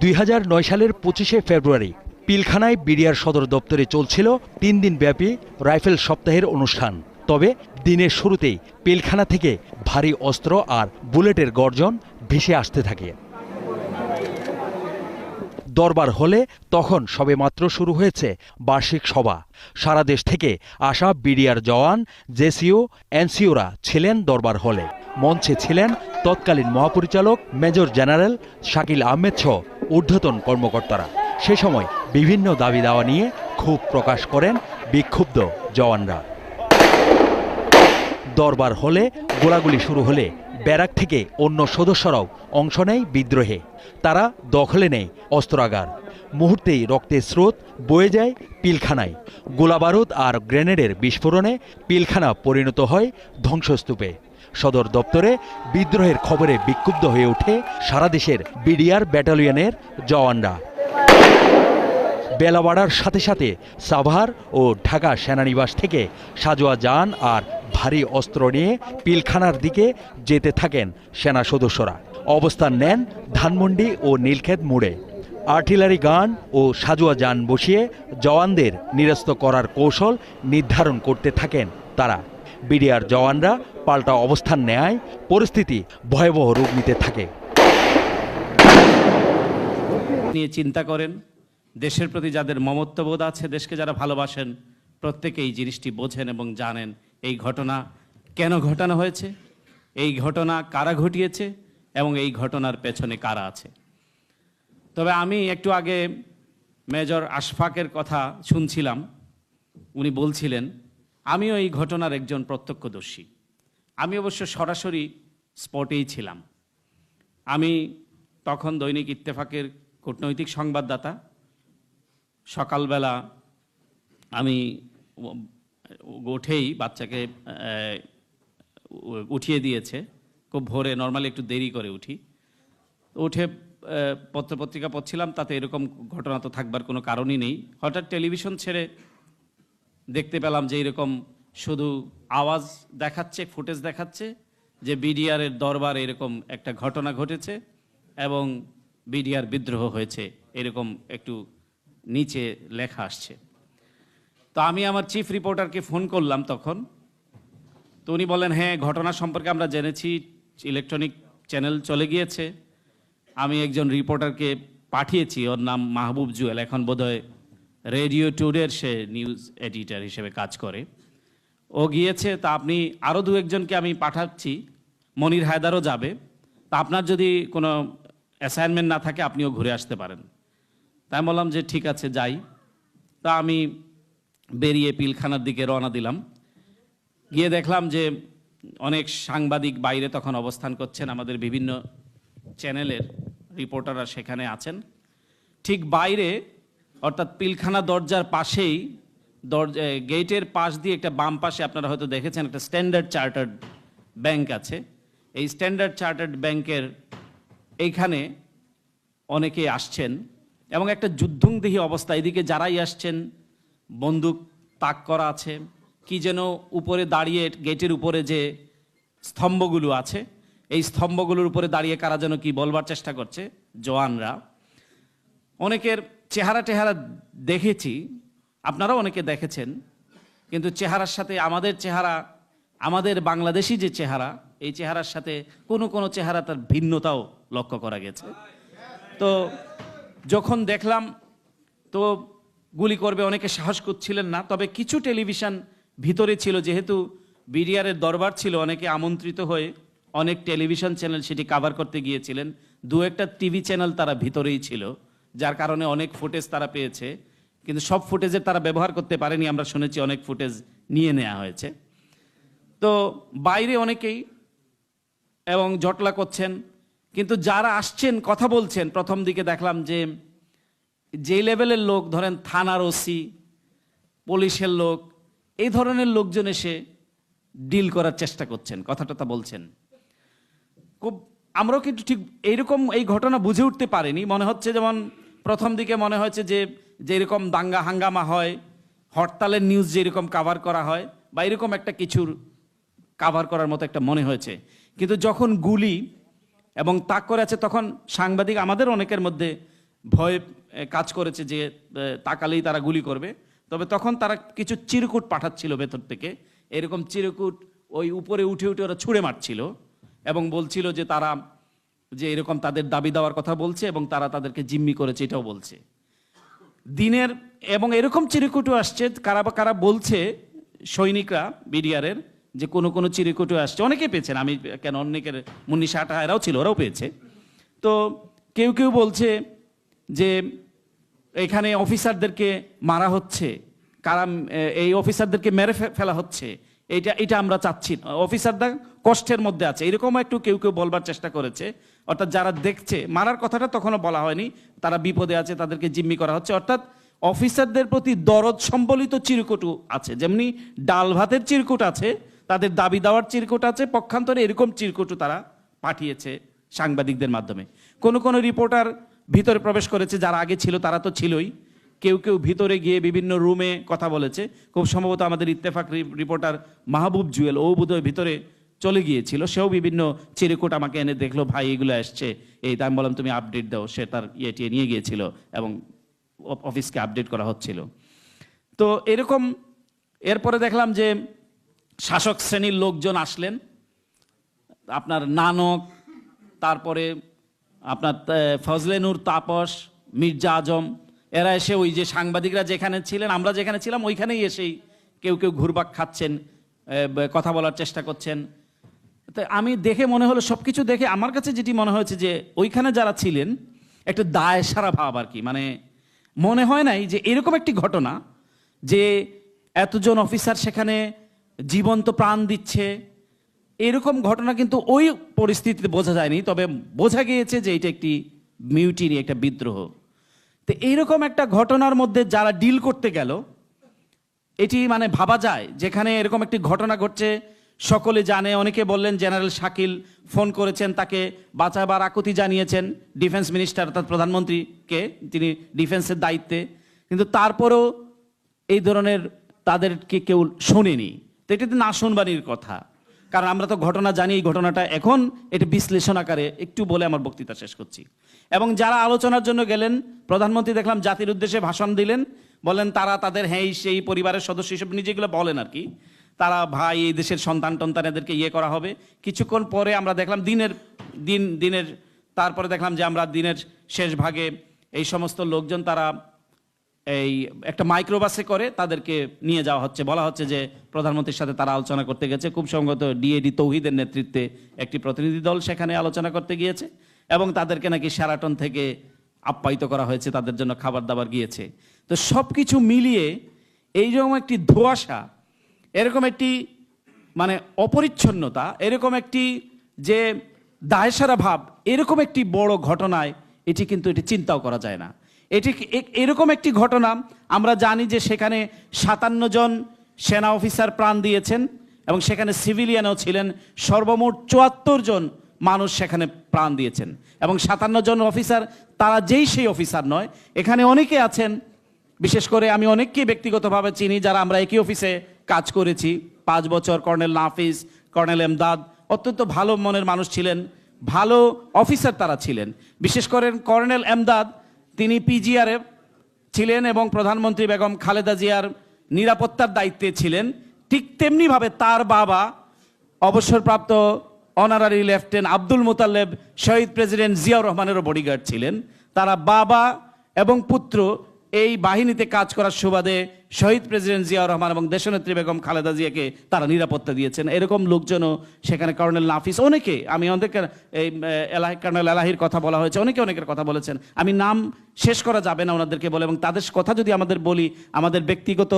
দুই হাজার নয় সালের পঁচিশে ফেব্রুয়ারি পিলখানায় বিডিআর সদর দপ্তরে চলছিল তিন দিন ব্যাপী রাইফেল সপ্তাহের অনুষ্ঠান। তবে দিনের শুরুতেই পিলখানা থেকে ভারী অস্ত্র আর বুলেটের গর্জন ভেসে আসতে থাকে। দরবার হলে তখন সবেমাত্র শুরু হয়েছে বার্ষিক সভা। সারা দেশ থেকে আসা বিডিআর জওয়ান, জেসিও, এনসিওরা ছিলেন দরবার হলে। মঞ্চে ছিলেন তৎকালীন মহাপরিচালক মেজর জেনারেল শাকিল আহমেদ সহ ঊর্ধ্বতন কর্মকর্তারা। সে সময় বিভিন্ন দাবি দাওয়া নিয়ে ক্ষোভ প্রকাশ করেন বিক্ষুব্ধ জওয়ানরা। দরবার হলে গোলাগুলি শুরু হলে ব্যারাক থেকে অন্য সদস্যরাও অংশ নেয় বিদ্রোহে। তারা দখলে নেয় অস্ত্রাগার। মুহূর্তেই রক্তের স্রোত বয়ে যায় পিলখানায়। গোলাবারুদ আর গ্রেনেডের বিস্ফোরণে পিলখানা পরিণত হয় ধ্বংসস্তূপে। সদর দপ্তরে বিদ্রোহের খবরে বিক্ষুব্ধ হয়ে ওঠে সারা দেশের বিডিআর ব্যাটালিয়নের জওয়ানরা। বেলা বাড়ার সাথে সাথে সাভার ও ঢাকা সেনানিবাস থেকে সাজোয়া যান আর ভারী অস্ত্র নিয়ে পিলখানার দিকে যেতে থাকেন সেনা সদস্যরা। অবস্থান নেন ধানমন্ডি ও নীলক্ষেত মোড়ে। আর্টিলারি গান ও সাজোয়া যান বসিয়ে জওয়ানদের নিরস্ত করার কৌশল নির্ধারণ করতে থাকেন তারা। বিডিআর জওয়ানরা পাল্টা অবস্থান নেয়, পরিস্থিতি ভয়াবহ রূপ নিতে থাকে। নিয়ে চিন্তা করেন, দেশের প্রতি যাদের মমত্ববোধ আছে, দেশকে যারা ভালোবাসেন প্রত্যেকে এই জিনিসটি বোঝেন এবং জানেন, এই ঘটনা কেন ঘটানো হয়েছে? এই ঘটনা কারা ঘটিয়েছে? এবং এই ঘটনার পেছনে কারা আছে? তবে আমি একটু আগে মেজর আশফাকের কথা শুনছিলাম। উনি বলছিলেন, আমিও এই ঘটনার একজন প্রত্যক্ষদর্শী। আমি অবশ্য সরাসরি স্পটেই ছিলাম। আমি তখন দৈনিক ইত্তেফাকের কূটনৈতিক সংবাদদাতা। সকালবেলা আমি উঠেই বাচ্চাকে উঠিয়ে দিয়েছে। খুব ভোরে, নর্মালি একটু দেরি করে উঠি। উঠে পত্রপত্রিকা পড়ছিলাম, তাতে এরকম ঘটনা তো থাকবার কোনো কারণই নেই। হঠাৎ টেলিভিশন ছেড়ে দেখতে পেলাম যে এরকম শুধু আওয়াজ দেখাচ্ছে, ফুটেজ দেখাচ্ছে যে বিডিআর এর দরবার এরকম একটা ঘটনা ঘটেছে এবং বিডিআর বিদ্রোহ হয়েছে, এরকম একটু নিচে লেখা আসছে। তো আমি আমার চিফ রিপোর্টারকে ফোন করলাম তখন। তো উনি বলেন হ্যাঁ ঘটনা সম্পর্কে আমরা জেনেছি, ইলেকট্রনিক চ্যানেল চলে গিয়েছে। আমি একজন রিপোর্টারকে পাঠিয়েছি, ওর নাম মাহবুব জুয়েল। এখন বোধহয় রেডিও টুডের সে নিউজ এডিটর হিসেবে কাজ করে। ও গিয়েছে, তা আপনি আরও দু একজনকে আমি পাঠাচ্ছি। মনির হায়দারও যাবে। তা আপনার যদি কোনো অ্যাসাইনমেন্ট না থাকে, আপনিও ঘুরে আসতে পারেন। তাই বললাম যে ঠিক আছে, যাই। তা আমি বেরিয়ে পিলখানার দিকে রওনা দিলাম। গিয়ে দেখলাম যে অনেক সাংবাদিক বাইরে তখন অবস্থান করছেন, আমাদের বিভিন্ন চ্যানেলের রিপোর্টাররা সেখানে আছেন। ঠিক বাইরে, অর্থাৎ পিলখানা দরজার পাশেই দরজা গেটের পাশ দিয়ে একটা বাম পাশে আপনারা হয়তো দেখেছেন একটা স্ট্যান্ডার্ড চার্টার্ড ব্যাংক আছে। এই স্ট্যান্ডার্ড চার্টার্ড ব্যাংকের এইখানে অনেকে আসছেন এবং একটা যুদ্ধংদেহী অবস্থা। এদিকে যারাই আসছেন, বন্দুক তাক করা আছে, কি যেন উপরে দাঁড়িয়ে গেটের উপরে যে স্তম্ভগুলো আছে, এই স্তম্ভগুলোর উপরে দাঁড়িয়ে কারা যেন কি বলবার চেষ্টা করছে, জওয়ানরা। অনেকের চেহারা টেহারা দেখেছি আপনারাও অনেকে দেখেছেন, কিন্তু চেহারার সাথে আমাদের চেহারা, আমাদের বাংলাদেশি যে চেহারা, এই চেহারার সাথে কোনো কোনো চেহারা তার ভিন্নতাও লক্ষ্য করা গেছে। তো যখন দেখলাম, তো গুলি করবে, অনেকে সাহস করছিলেন না, তবে কিছু টেলিভিশন ভিতরে ছিল, যেহেতু বিডিআরের দরবার ছিল, অনেকে আমন্ত্রিত হয়ে অনেক টেলিভিশন চ্যানেল সেটি কাভার করতে গিয়েছিলেন। দু একটা টিভি চ্যানেল তারা ভিতরেই ছিল, যার কারণে অনেক ফুটেজ তারা পেয়েছে। কিন্তু সব ফুটেজের তারা ব্যবহার করতে পারেনি, আমরা শুনেছি অনেক ফুটেজ নিয়ে নেওয়া হয়েছে। তো বাইরে অনেকেই এবং জটলা করছেন, কিন্তু যারা আসছেন, কথা বলছেন, প্রথম দিকে দেখলাম যে যে লেভেলের লোক, ধরেন থানার ওসি পুলিশের লোক, এই ধরনের লোকজন এসে ডিল করার চেষ্টা করছেন কথা টথা বলছেন। খুব, আমরাও কিন্তু ঠিক এইরকম এই ঘটনা বুঝে উঠতে পারিনি, মনে হচ্ছে যেমন প্রথম দিকে মনে হয়েছে যে যেরকম দাঙ্গা হাঙ্গামা হয়, হরতালের নিউজ যেরকম কাভার করা হয়, বা এরকম একটা কিছুর কাভার করার মতো একটা মনে হয়েছে। কিন্তু যখন গুলি এবং তাক করে আছে, তখন সাংবাদিক আমাদের অনেকের মধ্যে ভয় কাজ করেছে যে তাকালেই তারা গুলি করবে। তবে তখন তারা কিছু চিরকুট পাঠাচ্ছিল ভেতর থেকে। এরকম চিরকুট ওই উপরে উঠে উঠে ওরা ছুঁড়ে মারছিল এবং বলছিল যে তারা, যে এরকম তাদের দাবি দেওয়ার কথা বলছে এবং তারা তাদেরকে জিম্মি করেছে, এটাও বলছে। দিনের এবং এরকম চিরিকুটু আসছে, কারা বা কারা বলছে, সৈনিকরা, বিডিআরের, যে কোনো কোনো চিরিকুটু আসছে। অনেকে পেয়েছেন, আমি কেন অনেকের, মুন্নি সাটা এরাও ছিল, ওরাও পেয়েছে। তো কেউ কেউ বলছে যে এখানে অফিসারদেরকে মারা হচ্ছে, কারা এই অফিসারদেরকে মেরে ফেলা হচ্ছে। এটা এটা আমরা চাচ্ছি না। অফিসাররা কষ্টের মধ্যে আছে। এরকম একটু কেউ কেউ বলবার চেষ্টা করেছে। অর্থাৎ যারা দেখছে, মারার কথাটা তখনও বলা হয়নি। তারা বিপদে আছে, তাদেরকে জিম্মি করা হচ্ছে। অর্থাৎ অফিসারদের প্রতি দরদ সম্বলিত চিরকুটু আছে। যেমনি ডাল ভাতের চিরকুট আছে, তাদের দাবি দেওয়ার চিরকুট আছে, পক্ষান্তরে এরকম চিরকুটু তারা পাঠিয়েছে সাংবাদিকদের মাধ্যমে। কোন কোন রিপোর্টার ভিতরে প্রবেশ করেছে, যারা আগে ছিল, তারা তো ছিলই। কেউ কেউ ভিতরে গিয়ে বিভিন্ন রুমে কথা বলেছে। খুব সম্ভবত আমাদের ইত্তেফাক রিপোর্টার মাহবুব জুয়েল, ও বোধহয় ভিতরে চলে গিয়েছিল। সেও বিভিন্ন চিরকুট আমাকে এনে দেখল, ভাই, এগুলো আসছে এই তাই আমি বললাম, তুমি আপডেট দাও। সে তার ইয়েটিয়ে নিয়ে গিয়েছিল এবং অফিসকে আপডেট করা হচ্ছিল। তো এরকম এরপরে দেখলাম যে শাসক শ্রেণির লোকজন আসলেন। আপনার নানক, তারপরে আপনার ফজলেনুর তাপস, মির্জা আজম এরা এসে ওই যে সাংবাদিকরা যেখানে ছিলেন, আমরা যেখানে ছিলাম, ওইখানেই এসেই কেউ কেউ ঘুরবাক খাচ্ছেন কথা বলার চেষ্টা করছেন। তো আমি দেখে মনে হলো সব কিছু দেখে আমার কাছে যেটি মনে হয়েছে যে, ওইখানে যারা ছিলেন, একটু দায় সারা ভাব আর কি। মানে মনে হয় নাই যে এরকম একটি ঘটনা যে এতজন অফিসার সেখানে জীবন্ত প্রাণ দিচ্ছে। এরকম ঘটনা কিন্তু ওই পরিস্থিতিতে বোঝা যায়নি, তবে বোঝা গিয়েছে যে এটা একটি মিউটিনি, একটা বিদ্রোহ। তো এইরকম একটা ঘটনার মধ্যে যারা ডিল করতে গেল, এটি মানে ভাবা যায়। যেখানে এরকম একটি ঘটনা ঘটছে, সকলে জানে, অনেকে বললেন জেনারেল শাকিল ফোন করেছেন, তাকে বাঁচাবার আকুতি জানিয়েছেন ডিফেন্স মিনিস্টার, অর্থাৎ প্রধানমন্ত্রীকে তিনি ডিফেন্সের দায়িত্বে। কিন্তু তারপরেও এই ধরনের তাদেরকে কেউ শোনেনি। তো এটাতে না শুনবানির কথা। কারণ আমরা তো ঘটনা জানি, এই ঘটনাটা এখন এটা বিশ্লেষণ আকারে একটু বলে আমার বক্তৃতা শেষ করছি। এবং যারা আলোচনার জন্য গেলেন, প্রধানমন্ত্রী দেখলাম জাতির উদ্দেশ্যে ভাষণ দিলেন, বলেন তারা তাদের হ্যাঁ সেই পরিবারের সদস্য হিসেবে নিজেগুলো বলেন আর কি। তারা, ভাই, এই দেশের সন্তান টন্তান এদেরকে ইয়ে করা হবে। কিছুক্ষণ পরে আমরা দেখলাম দিনের, দিন, দিনের, তারপরে দেখলাম যে আমরা দিনের শেষ ভাগে এই সমস্ত লোকজন তারা এই একটা মাইক্রোবাসে করে, তাদেরকে নিয়ে যাওয়া হচ্ছে। বলা হচ্ছে যে প্রধানমন্ত্রীর সাথে তারা আলোচনা করতে গেছে। খুব সম্ভবত ডিএডি তৌহিদের নেতৃত্বে একটি প্রতিনিধি দল সেখানে আলোচনা করতে গিয়েছে এবং তাদেরকে নাকি সেরাটন থেকে আপ্যায়িত করা হয়েছে, তাদের জন্য খাবার দাবার গিয়েছে। তো সব কিছু মিলিয়ে এইরকম একটি ধোঁয়াশা, এরকম একটি মানে অপরিচ্ছন্নতা, এরকম একটি যে দায়সারা ভাব, এরকম একটি বড় ঘটনায় এটি কিন্তু এটি চিন্তাও করা যায় না। এটি এরকম একটি ঘটনা আমরা জানি যে সেখানে সাতান্ন জন সেনা অফিসার প্রাণ দিয়েছেন এবং সেখানে সিভিলিয়ানও ছিলেন। সর্বমোট চুয়াত্তর জন মানুষ সেখানে প্রাণ দিয়েছেন। এবং সাতান্ন জন অফিসার, তারা যেই সেই অফিসার নয়, এখানে অনেকে আছেন। বিশেষ করে আমি অনেককেই ব্যক্তিগতভাবে চিনি যারা আমরা একই অফিসে কাজ করেছি। পাঁচ বছর কর্নেল নাফিস, কর্নেল এমদাদ, অত্যন্ত ভালো মনের মানুষ ছিলেন, ভালো অফিসার তারা ছিলেন। বিশেষ করে কর্নেল এমদাদ তিনি পিজিআরে ছিলেন এবং প্রধানমন্ত্রী বেগম খালেদা জিয়ার নিরাপত্তার দায়িত্বে ছিলেন। ঠিক তেমনিভাবে তার বাবা অবসরপ্রাপ্ত অনারারি লেফটেন্যান্ট আব্দুল মোতাল্লেব শহীদ প্রেসিডেন্ট জিয়াউর রহমানেরও বডিগার্ড ছিলেন। তারা বাবা এবং পুত্র এই বাহিনীতে কাজ করার সুবাদে শহীদ প্রেসিডেন্ট জিয়া রহমান এবং দেশনেত্রী বেগম খালেদা জিয়াকে তারা নিরাপত্তা দিয়েছেন। এরকম লোকজনও সেখানে কর্নেল নাফিস, অনেকে, আমি অনেক এই এলাহ এলাহি, কর্নেল এলাহির কথা বলা হয়েছে, অনেকে অনেকের কথা বলেছেন। আমি নাম শেষ করা যাবে না ওনাদেরকে বলে এবং তাদের কথা যদি আমাদের বলি, আমাদের ব্যক্তিগত